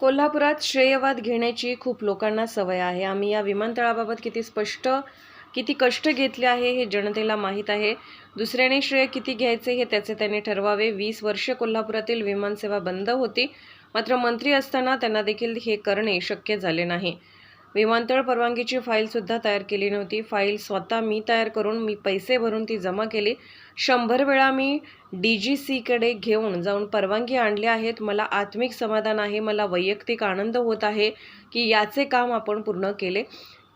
कोल्हापुरात श्रेयवाद घेण्याची खूप लोकांना सवय आहे. आम्ही या विमानतळाबाबत किती स्पष्ट किती कष्ट घेतले आहे हे जनतेला माहीत आहे. दुसऱ्याने श्रेय किती घ्यायचे हे त्याचे त्याने ठरवावे. वीस वर्षे कोल्हापुरातील विमानसेवा बंद होती. मात्र मंत्री असताना त्यांना देखील हे करणे शक्य झाले नाही. विमानतळ परवानगीची फाईलसुद्धा तयार केली नव्हती. फाईल स्वतः मी तयार करून मी पैसे भरून ती जमा केली. शंभर वेळा मी डी जी सीकडे घेऊन जाऊन परवानगी आणली आहेत. मला आत्मिक समाधान आहे. मला वैयक्तिक आनंद होत आहे की याचे काम आपण पूर्ण केले.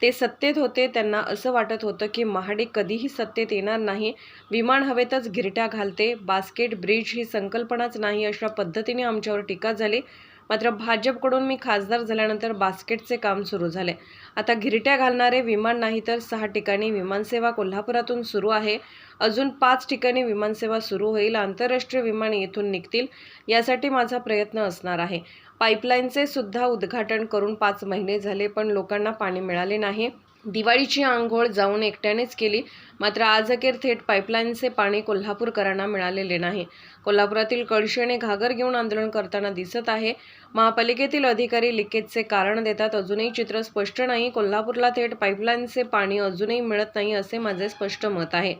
ते सत्तेत होते. त्यांना असं वाटत होतं की महाडे कधीही सत्तेत येणार नाही. विमान हवेतच गिरट्या घालते. बास्केट ब्रिज ही संकल्पनाच नाही. अशा पद्धतीने आमच्यावर टीका झाली. मात्र भाजपकडून मी खासदार झाल्यानंतर बास्केटचे काम सुरू झाले. आता गिरट्या घालणारे विमान नाही तर सहा ठिकाणी विमानसेवा कोल्हापुरातून सुरू आहे. अजून पाच ठिकाणी विमानसेवा सुरू होईल. आंतरराष्ट्रीय विमान येथून निघतील यासाठी माझा प्रयत्न असणार आहे. पाईपलाईनचे सुद्धा उद्घाटन करून पाच महिने झाले पण लोकांना पाणी मिळाले नाही. दिवाळीची आंघोळ जाऊन एकट्यानेच केली. मात्र आज अखेर थेट पाईपलाईनचे पाणी कोल्हापूरकरांना मिळालेले नाही. कोल्हापुरातील कळशेने घागर घेऊन आंदोलन करताना दिसत आहे. महापालिकेतील अधिकारी लिकेजचे कारण देतात. अजूनही चित्र स्पष्ट नाही. कोल्हापूरला थेट पाईपलाईनचे पाणी अजूनही मिळत नाही असे माझे स्पष्ट मत आहे.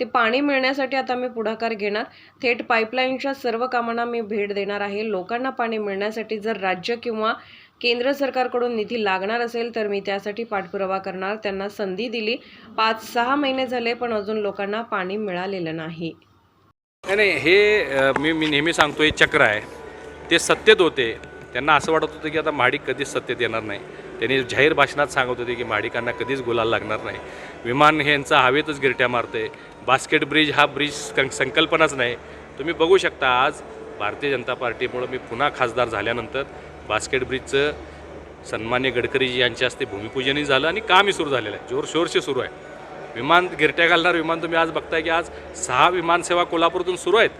ते पाणी मिळण्यासाठी आता मी पुढाकार घेणार. थेट पाईपलाईनच्या सर्व कामांना मी भेट देणार आहे. लोकांना पाणी मिळण्यासाठी जर राज्य किंवा केंद्र सरकारकडून निधी लागणार असेल तर मी त्यासाठी पाठपुरावा करणार. त्यांना संधी दिली. पाच सहा महिने झाले पण अजून लोकांना पाणी मिळालेलं नाही. नाही हे मी मी नेहमी सांगतो हे चक्र आहे. ते सत्तेत होते. त्यांना असं वाटत होतं की आता महाडिक कधीच सत्तेत येणार नाही. त्यांनी जाहीर भाषणात सांगत होते की महाडिकांना कधीच गुलाल लागणार नाही. विमान हे यांचा हवेतच गिरट्या मारते बास्केट ब्रिज हा ब्रिज सं- संकल्पनाच नाही. तुम्ही बघू शकता आज भारतीय जनता पार्टीमुळं मी पुन्हा खासदार झाल्यानंतर बास्केट ब्रिजचं सन्मान्य गडकरीजी यांच्या हस्ते भूमिपूजनही झालं आणि कामही सुरू झालेलं आहे. जोरशोरशी सुरू आहे. विमान गिरट्या घालणार विमान तुम्ही आज बघताय की आज सहा विमानसेवा कोल्हापूरतून सुरू आहेत.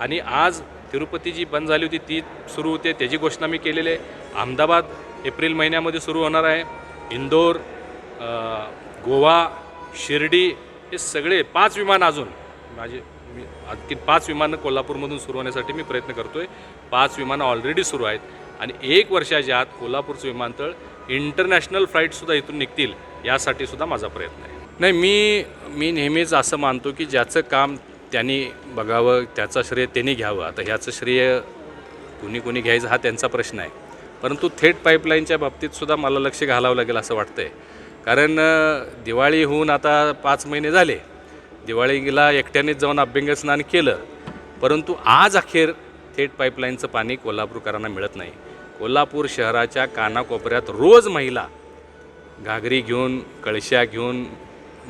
आणि आज तिरुपती जी बंद झाली होती ती सुरू होते त्याची घोषणा मी केलेली आहे. अहमदाबाद एप्रिल महिन्यामध्ये सुरू होणार आहे. इंदोर गोवा शिर्डी हे सगळे पाच विमान अजून माझे मी आणखी पाच विमानं कोल्हापूरमधून सुरू होण्यासाठी मी प्रयत्न करतो आहे पाच विमानं ऑलरेडी सुरू आहेत. आणि एक वर्षाच्या आत कोल्हापूरचं विमानतळ इंटरनॅशनल फ्लाईटसुद्धा इथून निघतील यासाठी सुद्धा माझा प्रयत्न आहे. नाही मी मी नेहमीच असं मानतो की ज्याचं काम त्यांनी बघावं त्याचं श्रेय त्यांनी घ्यावं. आता ह्याचं श्रेय कुणी कुणी घ्यायचं हा त्यांचा प्रश्न आहे. परंतु थेट पाईपलाईनच्या बाबतीत सुद्धा मला लक्ष घालावं लागेल असं वाटतं आहे कारण दिवाळी होऊन आता पाच महिने झाले. दिवाळीला एकट्यानेच जाऊन अभ्यंगस्नान केलं. परंतु आज अखेर थेट पाईपलाईनचं पाणी कोल्हापूरकरांना मिळत नाही. कोल्हापूर शहराच्या कानाकोपऱ्यात रोज महिला घागरी घेऊन कळश्या घेऊन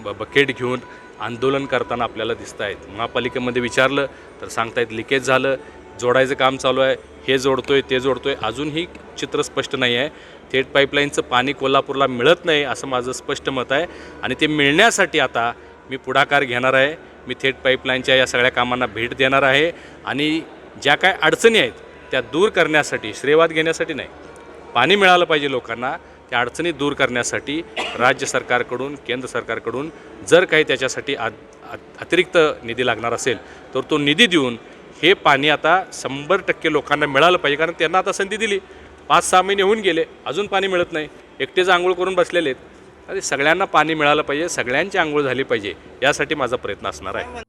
ब बकेट घेऊन आंदोलन करताना आपल्याला दिसत आहेत. महापालिकेमध्ये विचारलं तर सांगतायत लिकेज झालं जोडायचं काम चालू आहे हे जोडतो आहे ते जोडतो आहे अजूनही चित्र स्पष्ट नाही आहे थेट पाईपलाईनचं पाणी कोल्हापूरला मिळत नाही असं माझं स्पष्ट मत आहे आणि ते मिळण्यासाठी आता मी पुढाकार घेणार आहे. मी थेट पाईपलाईनच्या या सगळ्या कामांना भेट देणार आहे आणि ज्या काय अडचणी आहेत त्या दूर करण्यासाठी श्रेयवाद घेण्यासाठी नाही. पाणी मिळालं पाहिजे लोकांना त्या अडचणी दूर करण्यासाठी राज्य सरकारकडून केंद्र सरकारकडून जर काही त्याच्यासाठी आ अतिरिक्त निधी लागणार असेल तर तो निधी देऊन हे पाणी आता शंभर टक्के लोकांना मिळालं पाहिजे कारण त्यांना आता संधी दिली. पाच सहा महिने होऊन गेले अजून पाणी मिळत नाही. एकटेच आंघोळ करून बसलेले आहेत. आणि सगळ्यांना पाणी मिळालं पाहिजे सगळ्यांची आंघोळ झाली पाहिजे यासाठी माझा प्रयत्न असणार आहे.